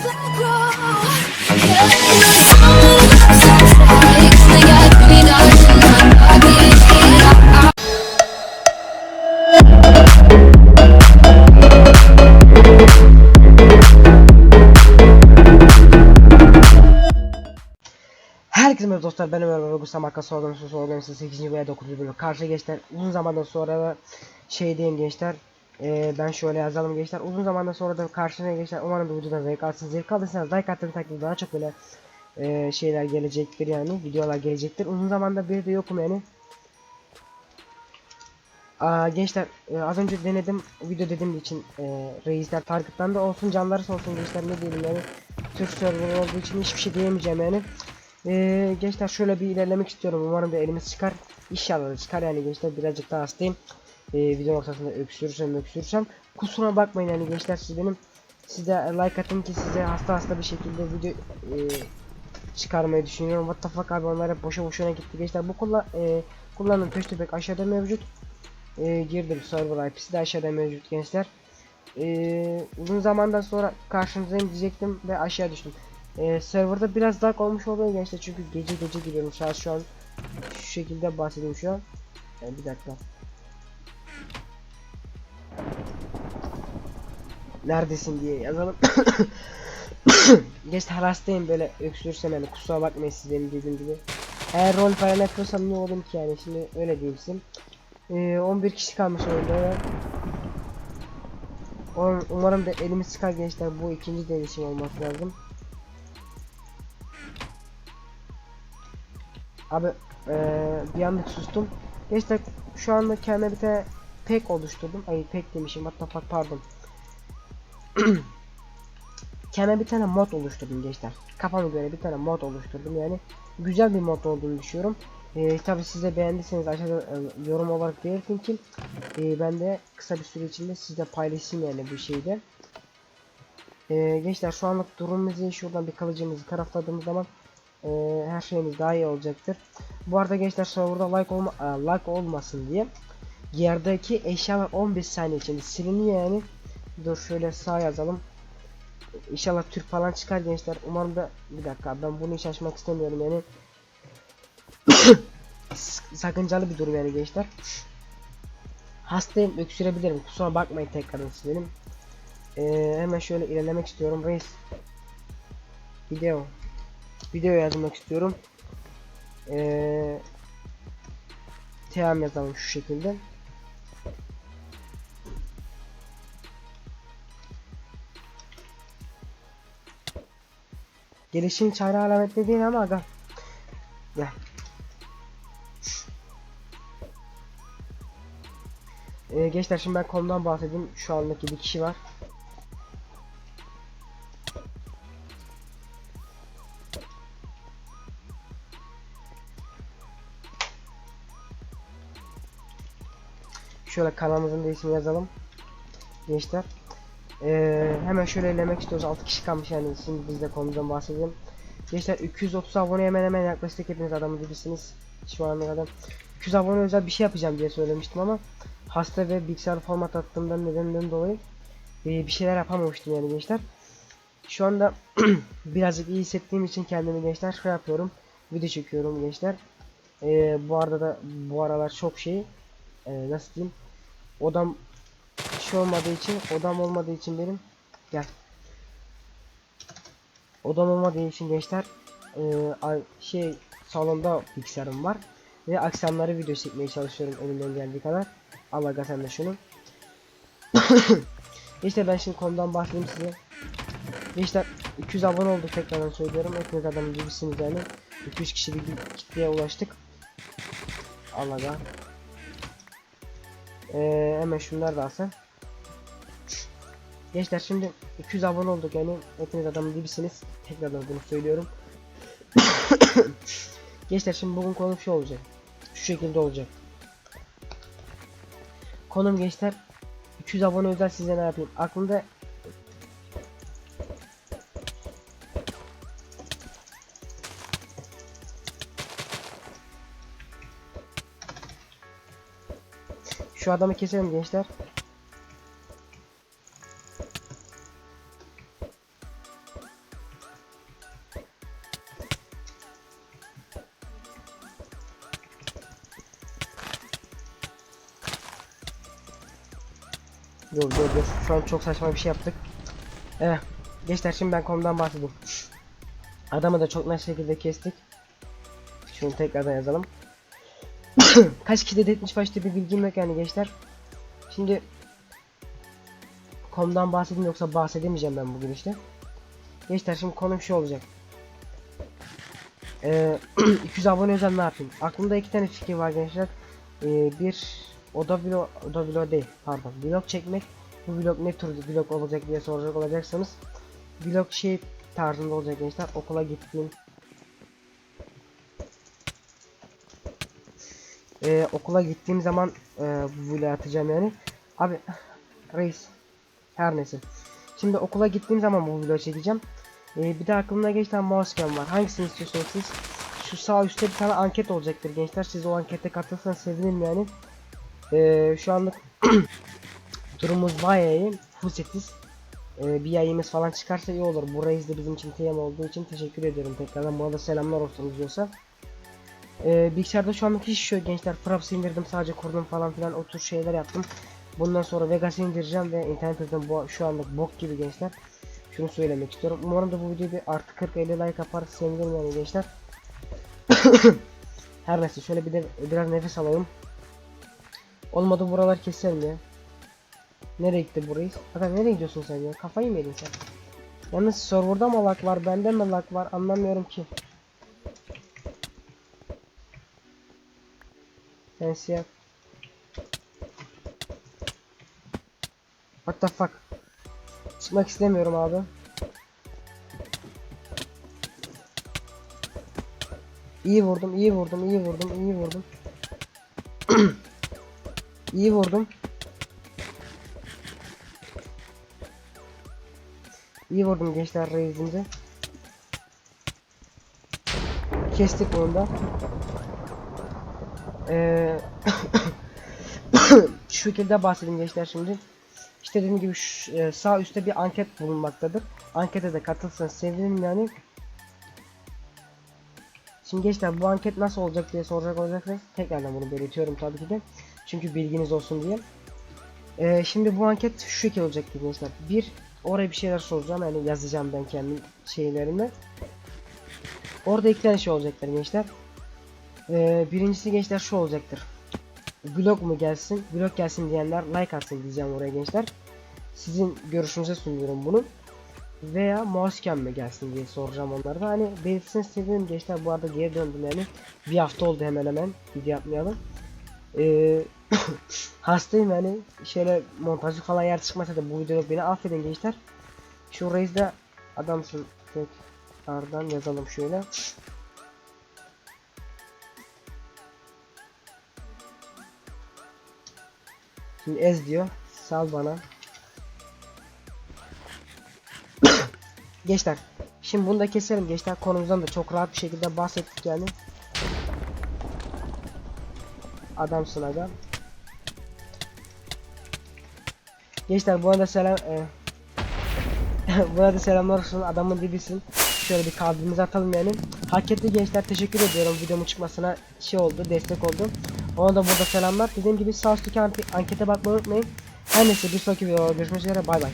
Herkese merhaba dostlar ben Ömer ve Gustav Markası Organizasyon Organizasyon 8. veya 9. bölüm karşı gençler uzun zamandan sonra da şey diyeyim gençler Ee, ben şöyle yazalım gençler. Uzun zamandan sonra da karşına gençler umarım bu videodan zevk alsınız zevk alırsanız like attığınız takdirde daha çok böyle e, şeyler gelecektir yani videolar gelecektir. Uzun zamanda bir de yokum yani. Aa, gençler e, az önce denedim video dediğim için e, reisler target'tan da olsun canları olsun gençler ne diyelim yani. Türk server olduğu için hiçbir şey diyemeyeceğim yani. Ee, gençler şöyle bir ilerlemek istiyorum. Umarım bir elimiz çıkar. İnşallah da çıkar yani gençler birazcık daha hastayım. Ee, video ortasında öksürürsem öksürürsem. Kusura bakmayın yani gençler siz benim size like atın ki size hasta hasta bir şekilde video e, çıkarmayı düşünüyorum. What the fuck abi onlar hep boşa boşuna gitti gençler. Bu kullan e, kullandığım köştebek aşağıda mevcut. E, girdim server IP'si de aşağıda mevcut gençler. E, uzun zamandan sonra karşınızdayım diyecektim ve aşağı düştüm. Ee, serverda biraz dark olmuş oluyor gençler çünkü gece gece giriyorum saat şu an şu şekilde bahsedeyim şu an yani bir dakika neredesin diye yazalım gençler hastayım böyle öksürürsem yani kusura bakmayın siz benim dediğim gibi eğer rol falan yapıyorsam ne olayım ki yani şimdi öyle diyeyim size ee, 11 kişi kalmış oyunda Um- Umarım da elimiz çıkar gençler bu ikinci denişim olması lazım Abi eee bir anlık sustum. Gençler şu anda kendime bir tane pek oluşturdum. Ay pek demişim fuck pardon. kendime bir tane mod oluşturdum gençler. Kafama göre bir tane mod oluşturdum yani. Güzel bir mod olduğunu düşünüyorum. Ee, tabi siz de beğendiyseniz aşağıda e, yorum olarak belirtin ki e, ben de kısa bir süre içinde sizle paylaşayım yani bu şeyde. Ee, gençler şu anlık durumumuz iyi. Şuradan bir kalıcımızı tarafladığımız zaman e, her şeyimiz daha iyi olacaktır. Bu arada gençler serverda like olma e, like olmasın diye yerdeki eşyalar 15 saniye içinde siliniyor yani. Dur şöyle sağ yazalım. İnşallah Türk falan çıkar gençler. Umarım da bir dakika ben bunu hiç açmak istemiyorum yani. Sakıncalı bir durum yani gençler. Hastayım öksürebilirim. Kusura bakmayın tekrardan siz. Ee, hemen şöyle ilerlemek istiyorum reis. Video video yazmak istiyorum. Ee, Team yazalım şu şekilde. Gelişim çare alametli değil ama aga. Gel. Ee, gençler şimdi ben konudan bahsedeyim. Şu andaki bir kişi var. Şöyle kanalımızın da ismini yazalım. Gençler. Ee, hemen şöyle elemek istiyoruz. 6 kişi kalmış yani. Şimdi biz de konudan bahsedelim. Gençler 230 abone hemen hemen yaklaştık hepiniz adamı bilirsiniz. Şu ana kadar 200 abone özel bir şey yapacağım diye söylemiştim ama hasta ve bilgisayar format attığımdan nedeninden dolayı e, bir şeyler yapamamıştım yani gençler. Şu anda birazcık iyi hissettiğim için kendimi gençler şey yapıyorum. Video çekiyorum gençler. E, bu arada da bu aralar çok şey e, nasıl diyeyim odam şey olmadığı için odam olmadığı için benim gel. Odam olmadığı için gençler e, şey salonda bilgisayarım var ve akşamları video çekmeye çalışıyorum elimden geldiği kadar. Allah ga sen de şunu. İşte ben şimdi konudan bahsedeyim size. Gençler 200 abone olduk tekrardan söylüyorum. Hepiniz adamın gibisiniz yani. 200 kişi bir kitleye ulaştık. Allah ga ee, hemen şunlar da alsın. Gençler şimdi 200 abone olduk yani hepiniz adamın gibisiniz. Tekrardan bunu söylüyorum. Gençler şimdi bugün konum şu olacak. Şu şekilde olacak. Konum gençler 200 abone özel size ne yapayım? Aklımda Şu adamı keselim gençler. Dur dur dur. Şu an çok saçma bir şey yaptık. Evet. Gençler şimdi ben konudan bahsedeyim. Adamı da çok net şekilde kestik. Şunu tekrardan yazalım. Kaç kişide detmiş başta bir bilgim yok yani gençler. Şimdi konudan bahsedeyim yoksa bahsedemeyeceğim ben bugün işte. Gençler şimdi konum şu olacak. Ee, 200 abone özel ne yapayım? Aklımda iki tane fikir var gençler. Ee, bir oda vlog, oda vlog değil pardon vlog çekmek. Bu vlog ne tür vlog olacak diye soracak olacaksanız. Vlog şey tarzında olacak gençler. Okula gittiğim Ee, okula gittiğim zaman e, bu vlogu atacağım yani. Abi reis her neyse. Şimdi okula gittiğim zaman bu vlogu çekeceğim. Ee, bir de aklımda geçen mousecam var. Hangisini istiyorsanız siz? Şu sağ üstte bir tane anket olacaktır gençler. Siz o ankete katılırsanız sevinirim yani. Ee, şu anlık durumumuz bayağı iyi. Full setiz. Ee, bir yayımız falan çıkarsa iyi olur. Bu reis de bizim için TM olduğu için teşekkür ediyorum tekrardan. Buna da selamlar olsun izliyorsa. Ee, bilgisayarda şu anlık hiç yok gençler. Fraps indirdim sadece kurdum falan filan o tür şeyler yaptım. Bundan sonra Vegas'ı indireceğim ve internet hızım bu şu anlık bok gibi gençler. Şunu söylemek istiyorum. Umarım da bu videoyu bir artı 40 50 like yapar sevinirim yani gençler. Her neyse şöyle bir de biraz nefes alayım. Olmadı buralar keselim ya. Nereye gitti burayı? Aga nereye gidiyorsun sen ya? Kafayı mı yedin sen? Yalnız serverda mı lag var, bende mi lag var anlamıyorum ki. Sen siyah. What the fuck? Çıkmak istemiyorum abi. İyi vurdum, iyi vurdum, iyi vurdum, iyi vurdum. İyi vurdum. İyi vurdum gençler reisimize. Kestik onu da. Ee, şu şekilde bahsedeyim gençler şimdi. İşte dediğim gibi şu, e, sağ üstte bir anket bulunmaktadır. Ankete de katılsanız sevinirim yani. Şimdi gençler bu anket nasıl olacak diye soracak olacaksanız tekrardan bunu belirtiyorum tabii ki de. Çünkü bilginiz olsun diye. Ee, şimdi bu anket şu şekilde olacak gençler. Bir, oraya bir şeyler soracağım yani yazacağım ben kendi şeylerimi. Orada iki şey olacaktır gençler. Ee, birincisi gençler şu olacaktır. Vlog mu gelsin? Vlog gelsin diyenler like atsın diyeceğim oraya gençler. Sizin görüşünüze sunuyorum bunu. Veya mousecam mi gelsin diye soracağım onlara da. Hani belirtsin sevinirim gençler. Bu arada geri döndüm yani. Bir hafta oldu hemen hemen. Video yapmayalım. Ee, hastayım yani. Şöyle montajı falan yer çıkmasa da bu videoda beni affedin gençler. Şu reisde adamsın. Tekrardan yazalım şöyle. Şimdi ez diyor. Sal bana. gençler. Şimdi bunu da keselim gençler. Konumuzdan da çok rahat bir şekilde bahsettik yani. Adamsın adam. Gençler bu arada selam e, bu arada selamlar olsun adamın dibisin. Şöyle bir kalbimizi atalım yani. Hak etti gençler teşekkür ediyorum videomun çıkmasına şey oldu destek oldu. Ona da burada selamlar. Dediğim gibi sağ üstteki anke- ankete bakmayı unutmayın. Her neyse bir sonraki videoda görüşmek üzere bay bay.